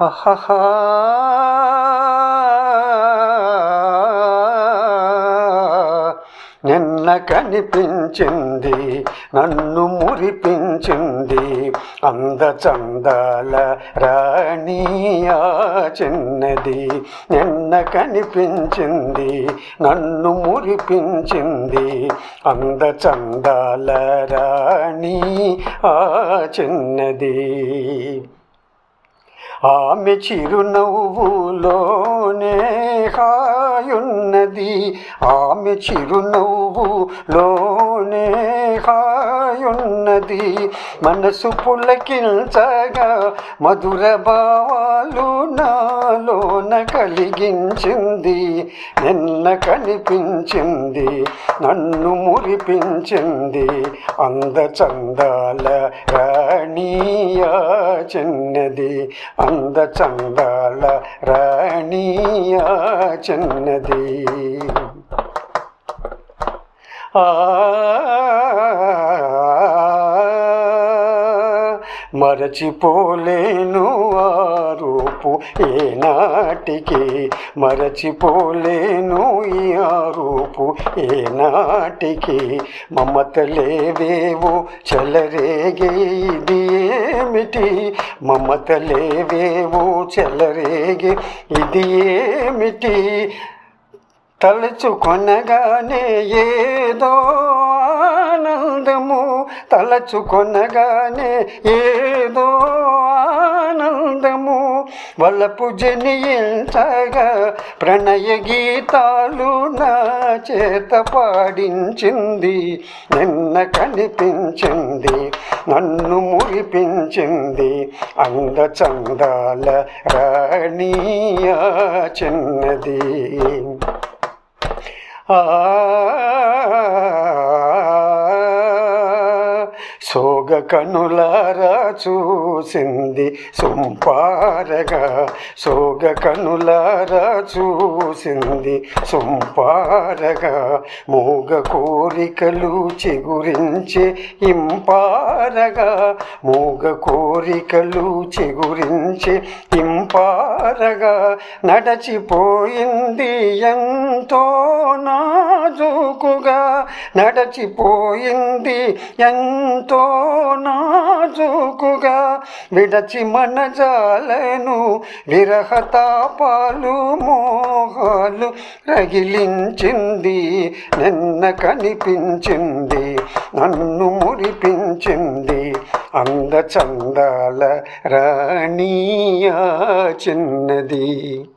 అహహా. నిన్న కనిపించింది నన్ను మురిపించింది అంద చందాల రాణియా చిన్నది. నిన్న కనిపించింది నన్ను మురిపించింది అంద చందాల రాణి ఆ చిన్నది. ఆమె చిరునవ్వులోనే హాయున్నది. ఆమె చిరునవ్వులోనే హాయున్నది. మనసు పులకించగా మధుర భావాలు నాలోన కలిగించింది. నిన్న కనిపించింది నన్ను మురిపించింది. అందచందాల రా రాణియా చిన్నది అంద చందాల రాణియా చిన్నది. ఆ మరచిపోలేను ఆ రూపు ఏనాటికి. మరచిపోలేను ఈ ఆ రూపు ఏనాటికి. మమతలేవేవో చెలరేగే ఇది ఏమిటి? మమతలేవేవో చెలరేగే ఇది ఏమిటి? తలుచుకొనగానే ఏదో తలచుకొనగానే ఏదో ఆనందము. వలపు జనియించగా ప్రణయ గీతాలు నా చేత పాడించింది. నిన్న కనిపించింది నన్ను మురిపించింది. అంద చందాల రాణియా చిన్నది. ఆ సోగ కనులారా చూసింది సుంపారగా. సోగ కనులారా చూసింది సుంపారగా. మూగ కోరికలు చిగురించి ఇంపారగా మూగ కోరికలు చిగురించి ఇంపారగా నడచిపోయింది ఎంతో నాజూకుగా. నడచిపోయింది ఎంతో నాజుకుగా విడచి మన జాలను విరహతాపాలు మోహాలు రగిలించింది నిన్న కనిపించింది నన్ను మురిపించింది. అంద చందాల రాణియా చిన్నది.